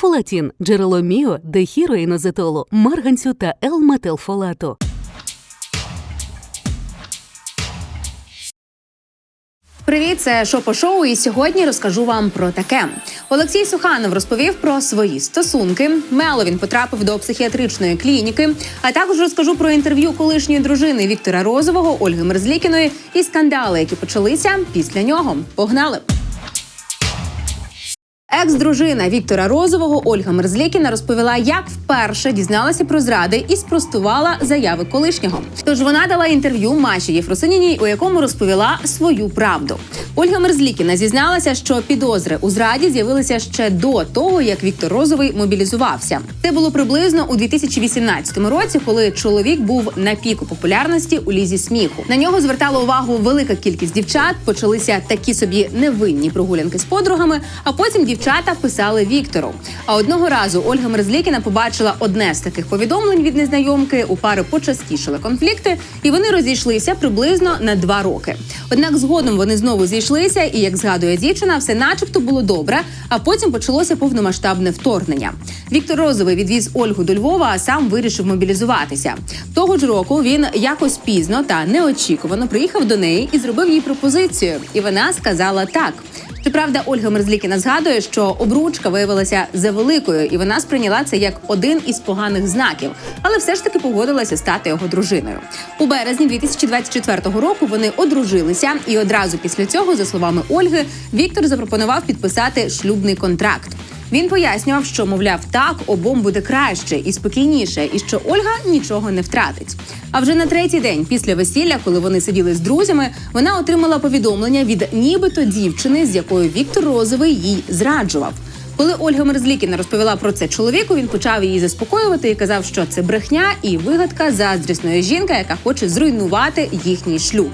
Фолатін – джерело міо, дехіроїнозетолу, марганцю та L-метилфолату. Привіт, це Шопо Шоу, і сьогодні розкажу вам про таке. Олексій Суханов розповів про свої стосунки. Мело він потрапив до психіатричної клініки. А також розкажу про інтерв'ю колишньої дружини Віктора Розового, Ольги Мерзлікіної і скандали, які почалися після нього. Погнали! Екс-дружина Віктора Розового Ольга Мерзлікіна розповіла, як вперше дізналася про зради і спростувала заяви колишнього. Тож вона дала інтерв'ю Маші Єфросиніній, у якому розповіла свою правду. Ольга Мерзлікіна зізналася, що підозри у зраді з'явилися ще до того, як Віктор Розовий мобілізувався. Це було приблизно у 2018 році, коли чоловік був на піку популярності у лізі сміху. На нього звертала увагу велика кількість дівчат. Почалися такі собі невинні прогулянки з подругами. А потім дівчата писали Віктору. А одного разу Ольга Мерзлікіна побачила одне з таких повідомлень від незнайомки. У пари почастішили конфлікти, і вони розійшлися приблизно на два роки. Однак згодом вони знову зійшлися, і як згадує дівчина, все начебто було добре. А потім почалося повномасштабне вторгнення. Віктор Розовий відвіз Ольгу до Львова, а сам вирішив мобілізуватися. Того ж року він якось пізно та неочікувано приїхав до неї і зробив їй пропозицію. І вона сказала так. Щоправда, Ольга Мерзлікіна згадує, що обручка виявилася завеликою, і вона сприйняла це як один із поганих знаків, але все ж таки погодилася стати його дружиною. У березні 2024 року вони одружилися, і одразу після цього, за словами Ольги, Віктор запропонував підписати шлюбний контракт. Він пояснював, що мовляв, так обом буде краще і спокійніше, і що Ольга нічого не втратить. А вже на третій день після весілля, коли вони сиділи з друзями, вона отримала повідомлення від нібито дівчини, з якою Віктор Розовий їй зраджував. Коли Ольга Мерзлікіна розповіла про це чоловіку, він почав її заспокоювати і казав, що це брехня і вигадка заздрісної жінки, яка хоче зруйнувати їхній шлюб.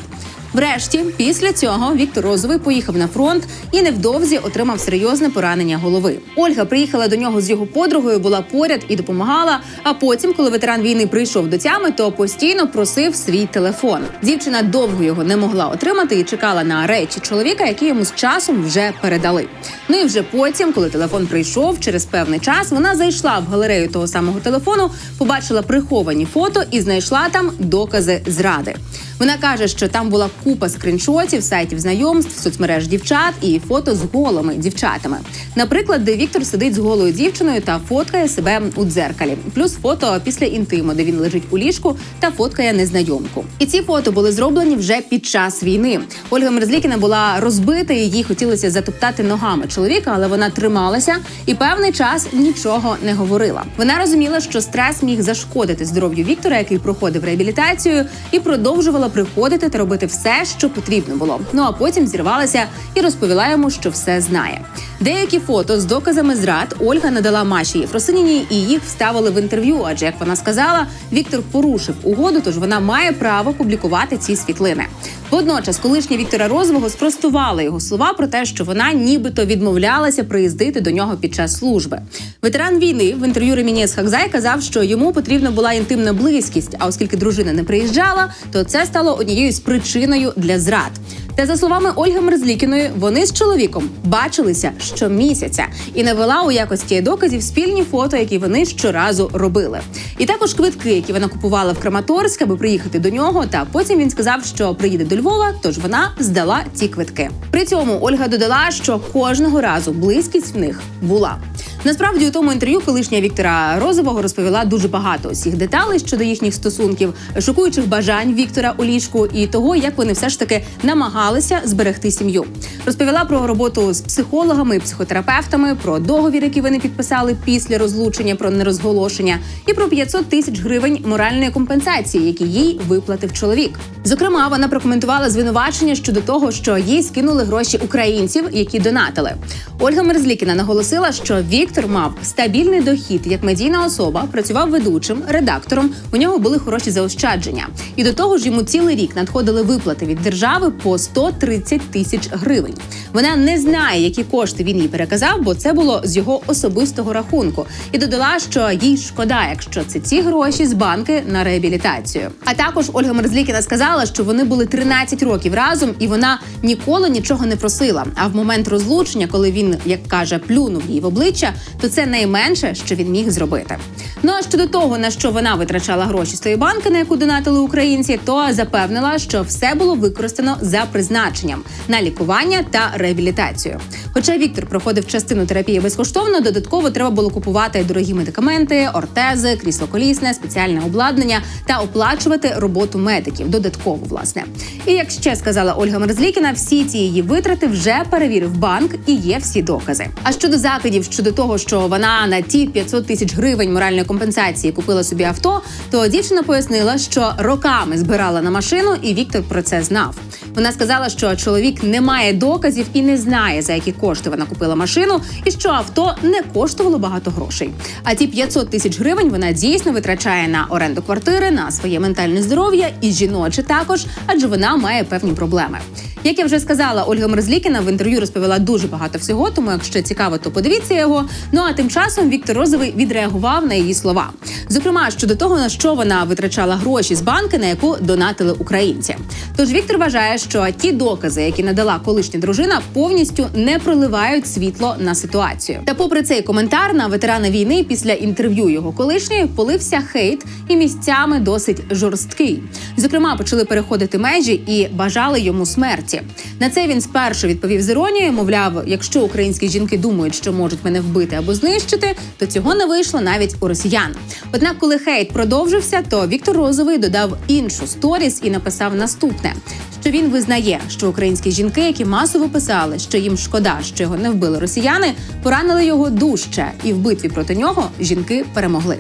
Врешті, після цього Віктор Розовий поїхав на фронт і невдовзі отримав серйозне поранення голови. Ольга приїхала до нього з його подругою, була поряд і допомагала. А потім, коли ветеран війни прийшов до тями, то постійно просив свій телефон. Дівчина довго його не могла отримати і чекала на речі чоловіка, які йому з часом вже передали. Ну і вже потім, коли телефон прийшов, через певний час вона зайшла в галерею того самого телефону, побачила приховані фото і знайшла там докази зради. Вона каже, що там була купа скріншотів, сайтів знайомств, соцмереж дівчат і фото з голими дівчатами. Наприклад, де Віктор сидить з голою дівчиною та фоткає себе у дзеркалі, плюс фото після інтиму, де він лежить у ліжку та фоткає незнайомку. І ці фото були зроблені вже під час війни. Ольга Мерзлікіна була розбита, і їй хотілося затоптати ногами чоловіка, але вона трималася і певний час нічого не говорила. Вона розуміла, що стрес міг зашкодити здоров'ю Віктора, який проходив реабілітацію, і продовжувала приходити та робити все, що потрібно було. Ну а потім зірвалася і розповіла йому, що все знає. Деякі фото з доказами зрад Ольга надала Маші Єфросиніній, і їх вставили в інтерв'ю. Адже як вона сказала, Віктор порушив угоду, тож вона має право публікувати ці світлини. Водночас, колишня Віктора Розового спростувала його слова про те, що вона нібито відмовлялася приїздити до нього під час служби. Ветеран війни в інтерв'ю Ремініс Хакзай казав, що йому потрібна була інтимна близькість. А оскільки дружина не приїжджала, то це стало однією з причиною для зрад. Та за словами Ольги Мерзлікіної, вони з чоловіком бачилися щомісяця і навела у якості доказів спільні фото, які вони щоразу робили. І також квитки, які вона купувала в Краматорськ, аби приїхати до нього. Та потім він сказав, що приїде до Львова, тож вона здала ці квитки. При цьому Ольга додала, що кожного разу близькість в них була. Насправді у тому інтерв'ю колишня Віктора Розового розповіла дуже багато усіх деталей щодо їхніх стосунків, шокуючих бажань Віктора у ліжку і того, як вони все ж таки намагалися зберегти сім'ю. Розповіла про роботу з психологами психотерапевтами, про договір, який вони підписали після розлучення, про нерозголошення, і про 500 тисяч гривень моральної компенсації, які їй виплатив чоловік. Зокрема, вона прокоментувала звинувачення щодо того, що їй скинули гроші українців, які донатили. Ольга Мерзлікіна наголосила, що Віктор мав стабільний дохід як медійна особа, працював ведучим, редактором. У нього були хороші заощадження, і до того ж йому цілий рік надходили виплати від держави по 130 тисяч гривень. Вона не знає, які кошти він їй переказав, бо це було з його особистого рахунку, і додала, що їй шкода, якщо це ці гроші з банки на реабілітацію. А також Ольга Мерзлікіна сказала, що вони були 13 років разом, і вона ніколи нічого не просила. А в момент розлучення, коли він, як каже, плюнув їй в обличчя, то це найменше, що він міг зробити. Ну а щодо того, на що вона витрачала гроші з тої банки, на яку донатили українці, то запевнила, що все було використано за призначенням на лікування та реабілітацію. Хоча Віктор проходив частину терапії безкоштовно, додатково треба було купувати дорогі медикаменти, ортези, крісло колісне, спеціальне обладнання та оплачувати роботу медиків додатково, власне. І як ще сказала Ольга Мерзлікіна, всі ці її витрати вже перевірив банк і є всі докази. А щодо закидів щодо того, що вона на ті 500 тисяч гривень моральної компенсації купила собі авто, то дівчина пояснила, що роками збирала на машину, і Віктор про це знав. Вона сказала, що чоловік не має доказів і не знає, за які кошти вона купила машину, і що авто не коштувало багато грошей. А ті 500 тисяч гривень вона дійсно витрачає на оренду квартири, на своє ментальне здоров'я і жіноче також, адже вона має певні проблеми. Як я вже сказала, Ольга Мерзлікіна в інтерв'ю розповіла дуже багато всього, тому якщо цікаво, то подивіться його. Ну а тим часом Віктор Розовий відреагував на її слова. Зокрема, щодо того, на що вона витрачала гроші з банки, на яку донатили українці. Тож Віктор вважає, що ті докази, які надала колишня дружина, повністю не проливають світло на ситуацію. Та, попри цей коментар на ветерана війни, після інтерв'ю його колишньої полився хейт і місцями досить жорсткий. Зокрема, почали переходити межі і бажали йому смерті. На це він спершу відповів з іронією, мовляв, якщо українські жінки думають, що можуть мене вбити або знищити, то цього не вийшло навіть у росіян. Однак, коли хейт продовжився, то Віктор Розовий додав іншу сторіс і написав наступне: що він визнає, що українські жінки, які масово писали, що їм шкода, що його не вбили росіяни, поранили його дужче, і в битві проти нього жінки перемогли.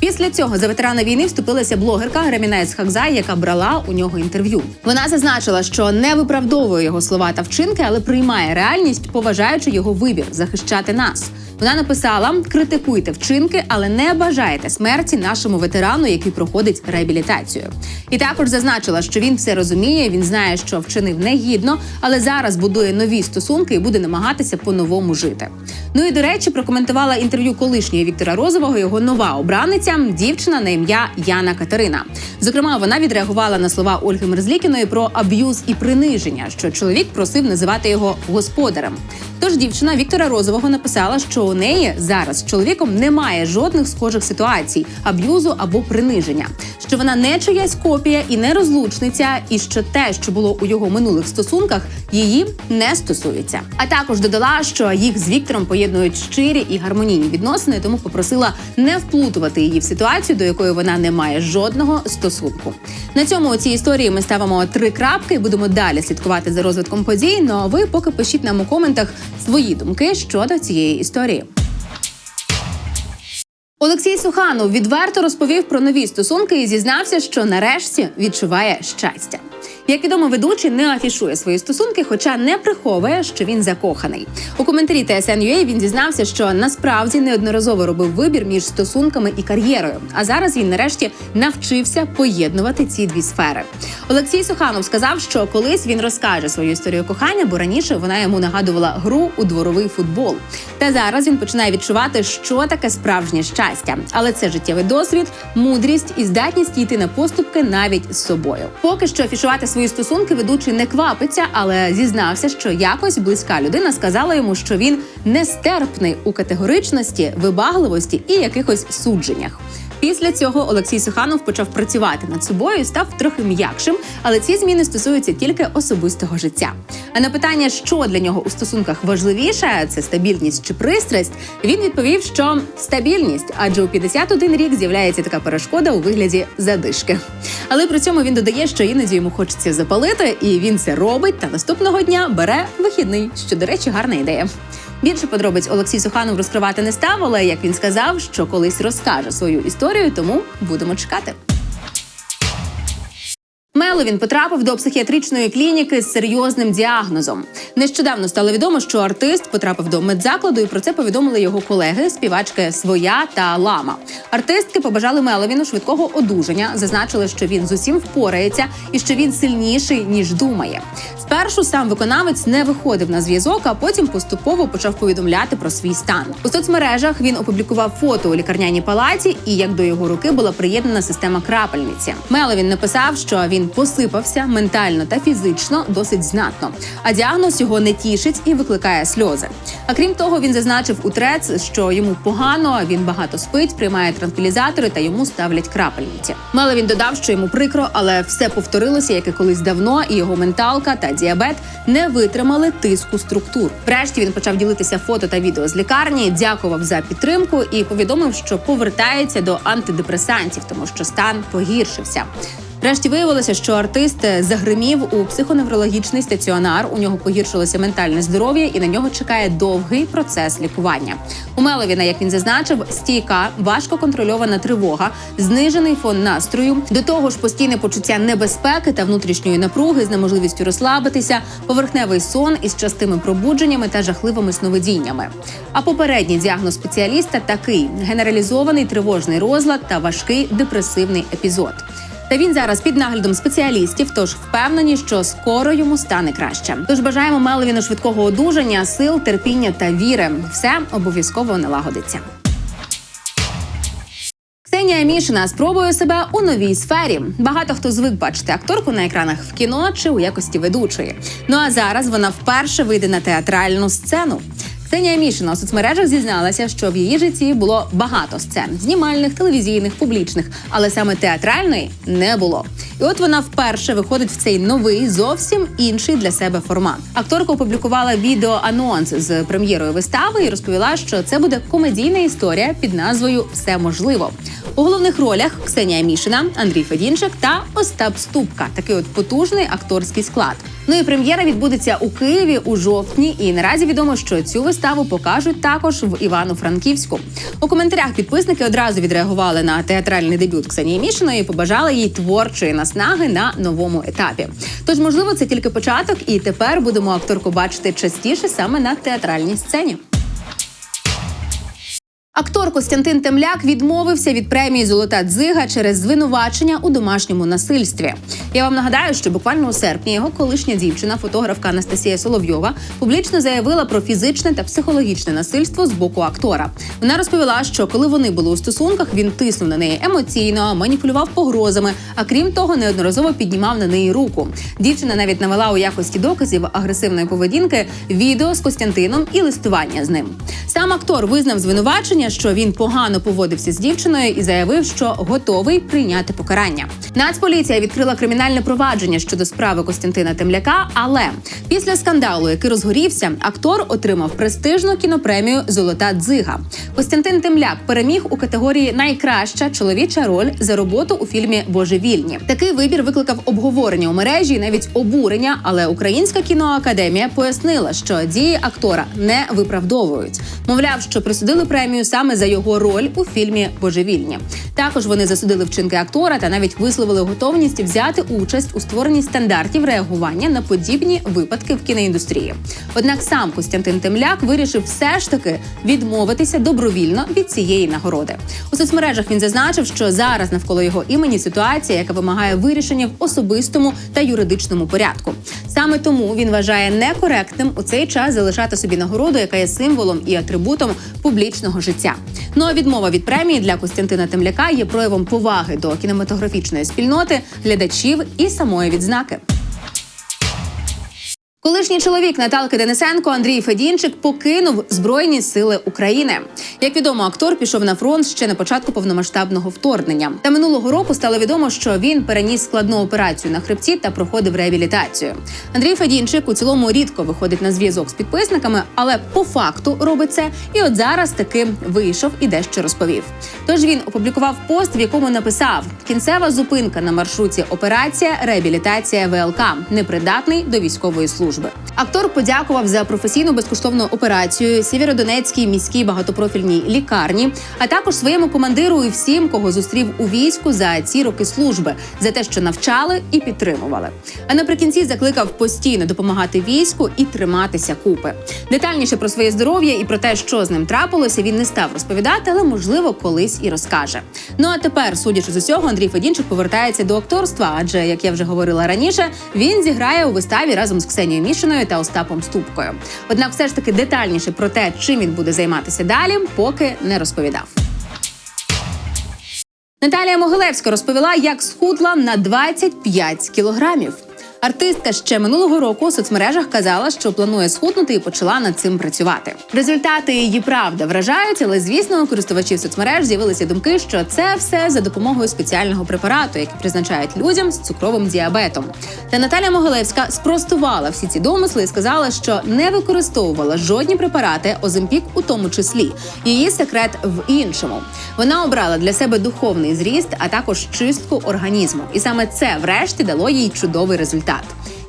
Після цього за ветерана війни вступилася блогерка Ремінець Хакзай, яка брала у нього інтерв'ю. Вона зазначила, що не виправдовує його слова та вчинки, але приймає реальність, поважаючи його вибір захищати нас. Вона написала: критикуйте вчинки, але не бажаєте смерті нашому ветерану, який проходить реабілітацію. І також зазначила, що він все розуміє. Він знає, що вчинив негідно, але зараз будує нові стосунки і буде намагатися по-новому жити. Ну і до речі, прокоментувала інтерв'ю колишньої Віктора Розового його нова обраниця, дівчина на ім'я Яна Катерина. Зокрема, вона відреагувала на слова Ольги Мерзлікіної про аб'юз і приниження, що чоловік просив називати його господарем. Тож дівчина Віктора Розового написала, що у неї зараз з чоловіком немає жодних схожих ситуацій аб'юзу або приниження, що вона не чиясь копія і не розлучниця, і що те, що було у його минулих стосунках, її не стосується. А також додала, що їх з Віктором поєднують щирі і гармонійні відносини, тому попросила не вплутувати її в ситуацію, до якої вона не має жодного стосунку. На цьому у цій історії ми ставимо три крапки і будемо далі слідкувати за розвитком подій. Ну а ви поки пишіть нам у коментах свої думки щодо цієї історії. Олексій Суханов відверто розповів про нові стосунки і зізнався, що нарешті відчуває щастя. Як відомо, ведучий не афішує свої стосунки, хоча не приховує, що він закоханий. У коментарі TSN.ua він зізнався, що насправді неодноразово робив вибір між стосунками і кар'єрою. А зараз він нарешті навчився поєднувати ці дві сфери. Олексій Суханов сказав, що колись він розкаже свою історію кохання, бо раніше вона йому нагадувала гру у дворовий футбол. Та зараз він починає відчувати, що таке справжнє щастя. Але це життєвий досвід, мудрість і здатність йти на поступки навіть з собою. Поки що афішувати свої стосунки ведучий не квапиться, але зізнався, що якось близька людина сказала йому, що він нестерпний у категоричності, вибагливості і якихось судженнях. Після цього Олексій Суханов почав працювати над собою і став трохи м'якшим, але ці зміни стосуються тільки особистого життя. А на питання, що для нього у стосунках важливіше, це стабільність чи пристрасть, він відповів, що стабільність, адже у 51 рік з'являється така перешкода у вигляді задишки. Але при цьому він додає, що іноді йому хочеться запалити, і він це робить. Та наступного дня бере вихідний, що, до речі, гарна ідея. Більше подробиць Олексій Суханов розкривати не став, але як він сказав, що колись розкаже свою історію, тому будемо чекати. Меловін потрапив до психіатричної клініки з серйозним діагнозом. Нещодавно стало відомо, що артист потрапив до медзакладу, і про це повідомили його колеги, співачки Своя та Лама. Артистки побажали Меловіну швидкого одужання, зазначили, що він з усім впорається і що він сильніший ніж думає. Спершу сам виконавець не виходив на зв'язок, а потім поступово почав повідомляти про свій стан. У соцмережах він опублікував фото у лікарняній палаті, і як до його руки була приєднана система крапельниці. Меловін написав, що він посипався ментально та фізично досить знатно. А діагноз його не тішить і викликає сльози. А крім того, він зазначив у трец, що йому погано, він багато спить, приймає транквілізатори та йому ставлять крапельниці. Меловін додав, що йому прикро, але все повторилося, як і колись давно, і його менталка та діабет не витримали тиску структур. Врешті він почав ділитися фото та відео з лікарні, дякував за підтримку і повідомив, що повертається до антидепресантів, тому що стан погіршився. Врешті виявилося, що артист загримів у психоневрологічний стаціонар. У нього погіршилося ментальне здоров'я, і на нього чекає довгий процес лікування. У Меловіна, як він зазначив, стійка, важко контрольована тривога, знижений фон настрою, до того ж постійне почуття небезпеки та внутрішньої напруги з неможливістю розслабитися, поверхневий сон із частими пробудженнями та жахливими сновидіннями. А попередній діагноз спеціаліста такий: генералізований тривожний розлад та важкий депресивний епізод. Та він зараз під наглядом спеціалістів, тож впевнені, що скоро йому стане краще. Тож бажаємо Меловіну швидкого одужання, сил, терпіння та віри. Все обов'язково налагодиться. Ксенія Мішина спробує себе у новій сфері. Багато хто звик бачити акторку на екранах в кіно чи у якості ведучої. Ну а зараз вона вперше вийде на театральну сцену. Ксенія Мішина у соцмережах зізналася, що в її житті було багато сцен знімальних, телевізійних, публічних, але саме театральної не було. І от вона вперше виходить в цей новий, зовсім інший для себе формат. Акторка опублікувала відео анонс з прем'єрою вистави і розповіла, що це буде комедійна історія під назвою Все можливо. У головних ролях Ксенія Мішина, Андрій Федінчик та Остап Ступка. Такий от потужний акторський склад. Ну і прем'єра відбудеться у Києві у жовтні. І наразі відомо, що цю виставу покажуть також в Івано-Франківську. У коментарях підписники одразу відреагували на театральний дебют Ксенії Мішиної і побажали їй творчої наснаги на новому етапі. Тож, можливо, це тільки початок, і тепер будемо акторку бачити частіше саме на театральній сцені. Актор Костянтин Темляк відмовився від премії Золота дзига через звинувачення у домашньому насильстві. Я вам нагадаю, що буквально у серпні його колишня дівчина, фотографка Анастасія Соловйова, публічно заявила про фізичне та психологічне насильство з боку актора. Вона розповіла, що коли вони були у стосунках, він тиснув на неї емоційно, маніпулював погрозами, а крім того, неодноразово піднімав на неї руку. Дівчина навіть навела у якості доказів агресивної поведінки відео з Костянтином і листування з ним. Сам актор визнав звинувачення, що він погано поводився з дівчиною і заявив, що готовий прийняти покарання. Нацполіція відкрила кримінальне провадження щодо справи Костянтина Темляка. Але після скандалу, який розгорівся, актор отримав престижну кінопремію Золота дзига. Костянтин Темляк переміг у категорії Найкраща чоловіча роль за роботу у фільмі Божевільні. Такий вибір викликав обговорення у мережі і навіть обурення. Але Українська кіноакадемія пояснила, що дії актора не виправдовують. Мовляв, що присудили премію саме за його роль у фільмі Божевільні. Також вони засудили вчинки актора та навіть висловили готовність взяти участь у створенні стандартів реагування на подібні випадки в кіноіндустрії. Однак сам Костянтин Темляк вирішив все ж таки відмовитися добровільно від цієї нагороди. У соцмережах він зазначив, що зараз навколо його імені ситуація, яка вимагає вирішення в особистому та юридичному порядку. Саме тому він вважає некоректним у цей час залишати собі нагороду, яка є символом і атрибутом публічного життя. Ну а відмова від премії для Костянтина Темляка є проявом поваги до кінематографічної спільноти, глядачів і самої відзнаки. Колишній чоловік Наталки Денисенко Андрій Федінчик покинув Збройні сили України. Як відомо, актор пішов на фронт ще на початку повномасштабного вторгнення. Та минулого року стало відомо, що він переніс складну операцію на хребті та проходив реабілітацію. Андрій Федінчик у цілому рідко виходить на зв'язок з підписниками, але по факту робить це. І от зараз таки вийшов і дещо розповів. Тож він опублікував пост, в якому написав: кінцева зупинка на маршруті операція реабілітація ВЛК непридатний до військової служби. Служби. Актор подякував за професійну безкоштовну операцію Сєвєродонецькій міській багатопрофільній лікарні, а також своєму командиру і всім, кого зустрів у війську за ці роки служби, за те, що навчали і підтримували. А наприкінці закликав постійно допомагати війську і триматися купи. Детальніше про своє здоров'я і про те, що з ним трапилося, він не став розповідати, але можливо колись і розкаже. Ну а тепер, судячи з усього, Андрій Федінчик повертається до акторства, адже як я вже говорила раніше, він зіграє у виставі разом з Ксенією Мішиною та Остапом Ступкою. Однак, все ж таки детальніше про те, чим він буде займатися далі, поки не розповідав. Наталія Могилевська розповіла, як схудла на 25 кілограмів. Артистка ще минулого року у соцмережах казала, що планує схуднути і почала над цим працювати. Результати її правда вражають, але звісно, у користувачів соцмереж з'явилися думки, що це все за допомогою спеціального препарату, який призначають людям з цукровим діабетом. Та Наталя Могилевська спростувала всі ці домисли і сказала, що не використовувала жодні препарати, Оземпік у тому числі. Її секрет в іншому. Вона обрала для себе духовний зріст, а також чистку організму. І саме це, врешті, дало їй чудовий результат.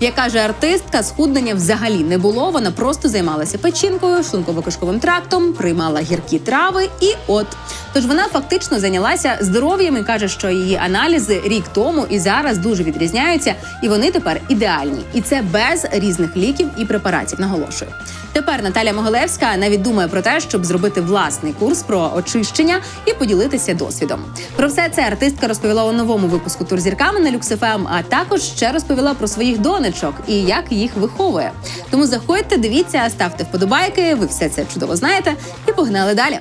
Як каже артистка, схуднення взагалі не було. Вона просто займалася печінкою, шлунково-кишковим трактом, приймала гіркі трави, і от. Тож вона фактично зайнялася здоров'ям і каже, що її аналізи рік тому і зараз дуже відрізняються, і вони тепер ідеальні. І це без різних ліків і препаратів. Наголошую. Тепер Наталя Могилевська навіть думає про те, щоб зробити власний курс про очищення і поділитися досвідом. Про все це артистка розповіла у новому випуску тур зірками на LuxFM, а також ще розповіла про своїх донечок і як їх виховує. Тому заходьте, дивіться, ставте вподобайки. Ви все це чудово знаєте, і погнали далі.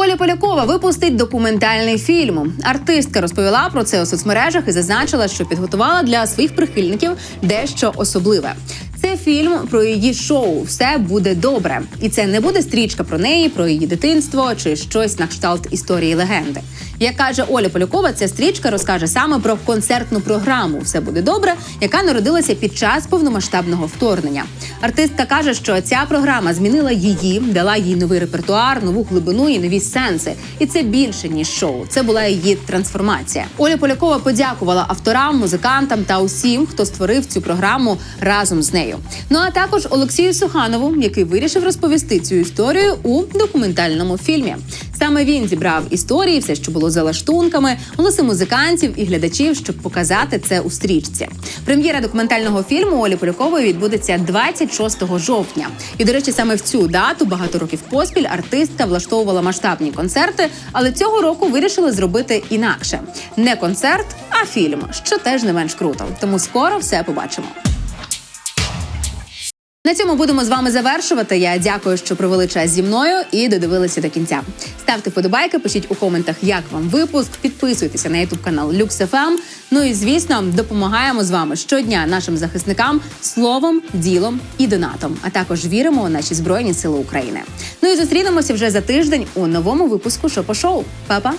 Оля Полякова випустить документальний фільм. Артистка розповіла про це у соцмережах і зазначила, що підготувала для своїх прихильників дещо особливе. Це фільм про її шоу Все буде добре, і це не буде стрічка про неї, про її дитинство чи щось на кшталт історії легенди. Як каже Оля Полякова, ця стрічка розкаже саме про концертну програму Все буде добре, яка народилася під час повномасштабного вторгнення. Артистка каже, що ця програма змінила її, дала їй новий репертуар, нову глибину і нові сенси. І це більше ніж шоу. Це була її трансформація. Оля Полякова подякувала авторам, музикантам та усім, хто створив цю програму разом з нею. Ну а також Олексію Суханову, який вирішив розповісти цю історію у документальному фільмі. Саме він зібрав історії, все, що було за лаштунками, голоси музикантів і глядачів, щоб показати це у стрічці. Прем'єра документального фільму Олі Полякової відбудеться 26 жовтня. І, до речі, саме в цю дату багато років поспіль артистка влаштовувала масштабні концерти, але цього року вирішили зробити інакше: не концерт, а фільм, що теж не менш круто. Тому скоро все побачимо. На цьому будемо з вами завершувати. Я дякую, що провели час зі мною і додивилися до кінця. Ставте вподобайки, пишіть у коментах, як вам випуск. Підписуйтеся на ютуб канал LuxFM. Ну і звісно, допомагаємо з вами щодня нашим захисникам словом, ділом і донатом. А також віримо у наші збройні сили України. Ну і зустрінемося вже за тиждень у новому випуску Шопо Шоу. Па-па!